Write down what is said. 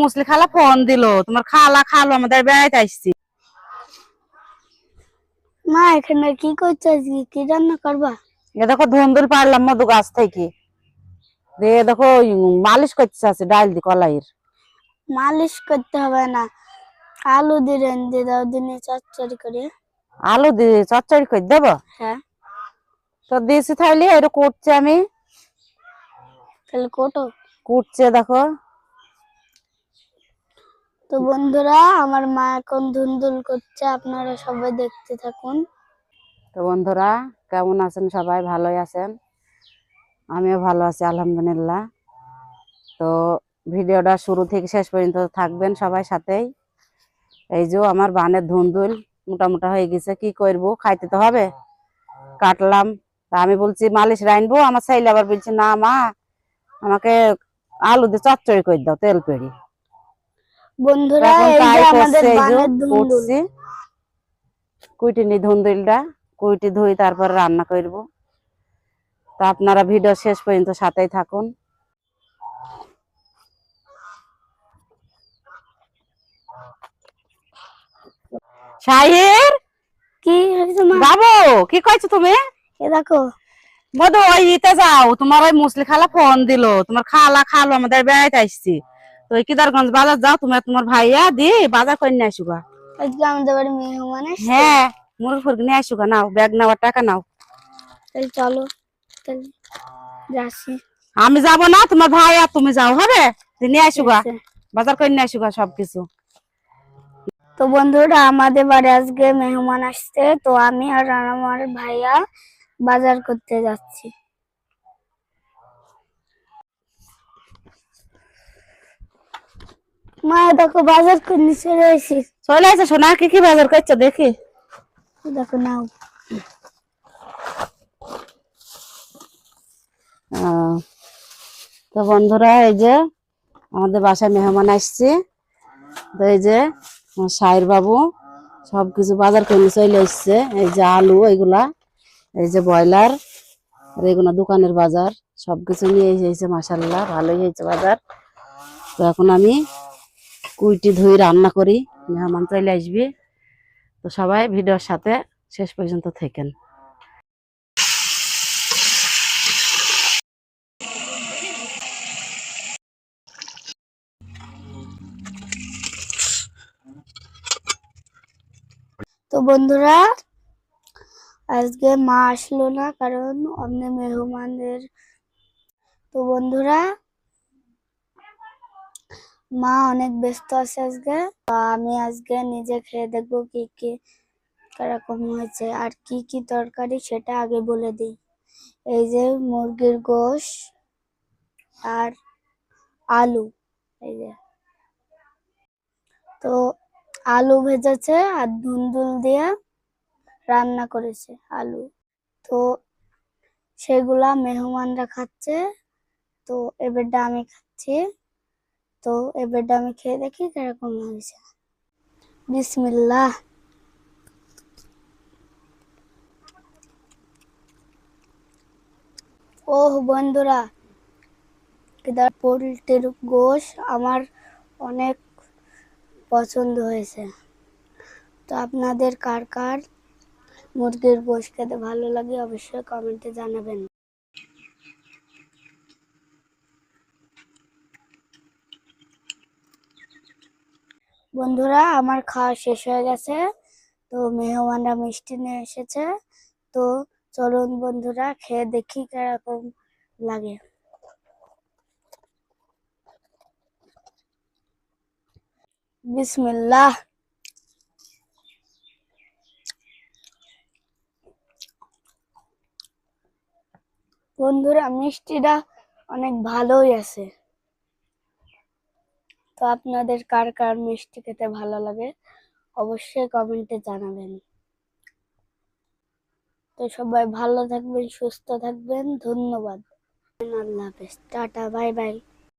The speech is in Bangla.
মুসলি খালা ফোন দিল তোমার খালা খালো আমাদের বেড়াইতে আসছি। মা এখানে কি করছ আজকে? কি রান্না করবা? এ দেখো ধুন্দুল পারলাম মধু গাছ থেকে। দিয়ে দেখো মালিশ করতে আছে ডাল দি কলাইয়ের। মালিশ করতে হবে না। আলু দিলেন দিয়ে দাও দিনে চচ্চড়ি করে। আলু দিয়ে চচ্চড়ি করে দেবো? হ্যাঁ। তো দিয়েছি তাহলে এটা কুটছে আমি। তাহলে কোটো। কুটছে দেখো। তো বন্ধুরা, আমার মা এখন ধুন্দুল করছে, আপনারা সবাই দেখতে থাকুন। তো বন্ধুরা, কেমন আছেন সবাই? ভালোই আছেন? আমিও ভালো আছি, আলহামদুলিল্লাহ। তো ভিডিওটা শুরু থেকে শেষ পর্যন্ত থাকবেন সবাই সাথেই। এই যে আমার বানের ধুন্দুল মোটা মোটা হয়ে গেছে, কি করব? খাইতে তো হবে। কাটলাম। তা আমি বলছি, মালিশ রাইনবো? আমার ছেলে আবার বলছে, না মা, আমাকে আলু দিয়ে চচ্চড়ি করে দাও, তেল পেড়ি বন্ধুরা এই যে আমাদের করছে এই যে বানের ধুন্দুল। কুইটি নি ধুন্দুলটা কুইটি ধুই তারপর রান্না করব। তা আপনারা ভিডিও শেষ পর্যন্ত সাথেই থাকুন। শাহির! কি বাবু কি কইছো তুমি? এ দেখো। মধু ওই যাও। তোমার ওই মুসলি খালা ফোন দিল। তোমার খালা খালো আমাদের বেড়াইতে আসছি। তো কিদারগঞ্জ বাজার যাও তুমি তোমার ভাইয়া দি বাজার করে নিয়ে আসুগা। হ্যাঁ মুরগ ফুরগ নিয়ে আসুগা নাও ব্যাগ নেওয়ার টাকা নাও। তাহলে চলো তাহলে যাচ্ছি। আমি যাব না তোমার ভাই আর তুমি যাও হবে? নিয়ে আসুগা। বাজার করে নিয়ে আসুগা সবকিছু। তো বন্ধুরা আমাদের বাড়ি আজকে মেহমান আসছে তো আমি আর আমার ভাইয়া বাজার করতে যাচ্ছি। মা দেখো বাজার করে নিচে রয়েছি চলে আসে সোনা কি কি বাজার করছ? দেখি। দেখো নাও। তো বন্ধুরা এই যে আমাদের বাসায় মেহমান আসছে। তো এই যে সাহের বাবু সবকিছু বাজার করে চলে এসছে এই যে আলু এগুলা এই যে ব্রয়লার আর এগুলো দোকানের বাজার। সবকিছু নিয়ে এসেছে মাসাল্লাহ ভালোই হয়েছে বাজার। তো এখন আমি কুইটি ধুই রান্না করি, মেহমান চলে আসবে। তো সবাই ভিডিওর সাথে শেষ পর্যন্ত থেকেন। তো বন্ধুরা, আজকে মা আসলো না, কারণ অন্য মেহমানদের। তো বন্ধুরা মা অনেক ব্যস্ত আছে আজকে আমি আজকে নিজে খেয়ে দেখব কি কি কীরকম হয়েছে আর কি কি তরকারি সেটা আগে বলে দিই। এই যে মুরগির গোশ আর আলু, এই যে। তো আলু ভেজেছে আর ধুন্দুল দিয়ে রান্না করেছে আলু। তো সেগুলা মেহমানরা খাচ্ছে, তো এবারটা আমি খাচ্ছি। তো এবারটা আমি খেয়ে দেখি কীরকম হয়েছে। বিসমিল্লাহ। ওহ বন্ধুরা, কেদার পোলট্রির গোশ আমার অনেক পছন্দ হয়েছে। তো আপনাদের কার কার মুরগির গোশ খেতে ভালো লাগে অবশ্যই কমেন্টে জানাবেন। বন্ধুরা, আমার খাওয়া শেষ হয়ে গেছে। তো মেহমানরা মিষ্টি নিয়ে এসেছে। তো চলুন বন্ধুরা, খেয়ে দেখি কীরকম লাগে। বিসমিল্লাহ। বন্ধুরা, মিষ্টিটা অনেক ভালোই আছে। তো আপনাদের কার কার মিষ্টি খেতে ভালো লাগে অবশ্যই কমেন্টে জানাবেন। তো সবাই ভালো থাকবেন, সুস্থ থাকবেন, ধন্যবাদ। আল্লাহ হাফেজ, টাটা, বাই বাই।